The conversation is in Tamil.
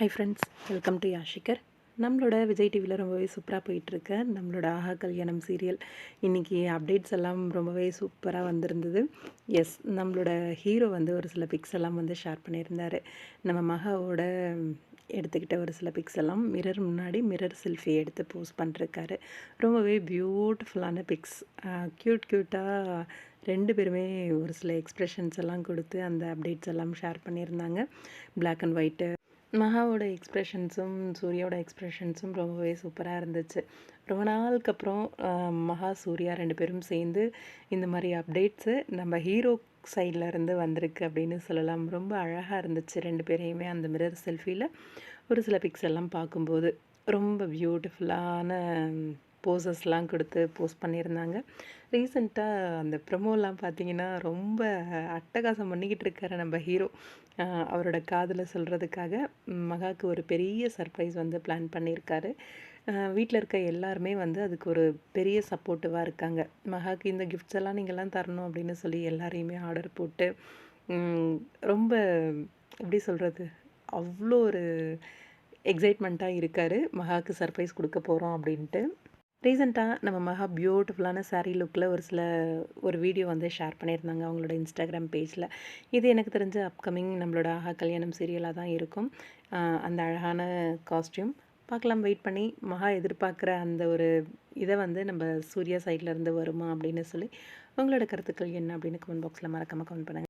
ஹை ஃப்ரெண்ட்ஸ் வெல்கம் டு யாஷிகர் நம்மளோட விஜய் டிவியில் ரொம்பவே சூப்பராக போயிட்டுருக்கு. நம்மளோட ஆஹா கல்யாணம் சீரியல் இன்றைக்கி அப்டேட்ஸ் எல்லாம் ரொம்பவே சூப்பராக வந்திருந்தது. எஸ் நம்மளோட ஹீரோ வந்து ஒரு சில பிக்ஸ் எல்லாம் வந்து ஷேர் பண்ணியிருந்தார். நம்ம மகாவோட எடுத்துக்கிட்ட ஒரு சில பிக்ஸ் எல்லாம் மிரர் முன்னாடி மிரர் செல்ஃபி எடுத்து போஸ்ட் பண்ணிருக்காரு. ரொம்பவே பியூட்டிஃபுல்லான பிக்ஸ் க்யூட் க்யூட்டாக ரெண்டு பேருமே ஒரு சில எக்ஸ்ப்ரெஷன்ஸ் எல்லாம் கொடுத்து அந்த அப்டேட்ஸ் எல்லாம் ஷேர் பண்ணியிருந்தாங்க. பிளாக் அண்ட் ஒயிட்டு மகாவோட எக்ஸ்ப்ரெஷன்ஸும் சூர்யாவோட எக்ஸ்ப்ரெஷன்ஸும் ரொம்பவே சூப்பராக இருந்துச்சு. ரொம்ப நாளுக்கு அப்புறம் மகா சூர்யா ரெண்டு பேரும் சேர்ந்து இந்த மாதிரி அப்டேட்ஸு நம்ம ஹீரோ சைடில் இருந்து வந்திருக்கு அப்படின்னு சொல்லலாம். ரொம்ப அழகாக இருந்துச்சு ரெண்டு பேரையுமே அந்த மிரர் செல்ஃபியில் ஒரு சில பிக்ஸ் எல்லாம் பார்க்கும்போது. ரொம்ப பியூட்டிஃபுல்லான போசஸ்லாம் கொடுத்து போஸ்ட் பண்ணியிருந்தாங்க. ரீசெண்டாக அந்த ப்ரமோலாம் பார்த்தீங்கன்னா ரொம்ப அட்டகாசம் பண்ணிக்கிட்டு இருக்காரு நம்ம ஹீரோ அவரோட காதில் சொல்கிறதுக்காக மகாவுக்கு ஒரு பெரிய சர்ப்ரைஸ் வந்து பிளான் பண்ணியிருக்காரு. வீட்டில் இருக்க எல்லாருமே வந்து அதுக்கு ஒரு பெரிய சப்போர்ட்டிவாக இருக்காங்க. மகாக்கு இந்த கிஃப்ட்ஸ் எல்லாம் நீங்கள்லாம் தரணும் அப்படின்னு சொல்லி எல்லாரையுமே ஆர்டர் போட்டு ரொம்ப எப்படி சொல்கிறது அவ்வளோ ஒரு எக்ஸைட்மெண்ட்டாக இருக்கார். மகாவுக்கு சர்ப்ரைஸ் கொடுக்க போகிறோம் அப்படின்ட்டு. ரீசெண்டாக நம்ம மகா பியூட்டிஃபுல்லான சாரீ லுக்கில் ஒரு சில ஒரு வீடியோ வந்து ஷேர் பண்ணியிருந்தாங்க அவங்களோட இன்ஸ்டாகிராம் பேஜில் இது எனக்கு தெரிஞ்ச அப்கமிங் நம்மளோட ஆஹா கல்யாணம் சீரியலாக தான் இருக்கும். அந்த அழகான காஸ்டியூம் பார்க்கலாம் வெயிட் பண்ணி. மகா எதிர்பார்க்குற அந்த ஒரு இதை வந்து நம்ம சூர்யா சைட்லேருந்து வருமா அப்படின்னு சொல்லி உங்களோட கருத்துக்கள் என்ன அப்படின்னு கமெண்ட் பாக்ஸில் மறக்காமல் கமெண்ட் பண்ணுங்கள்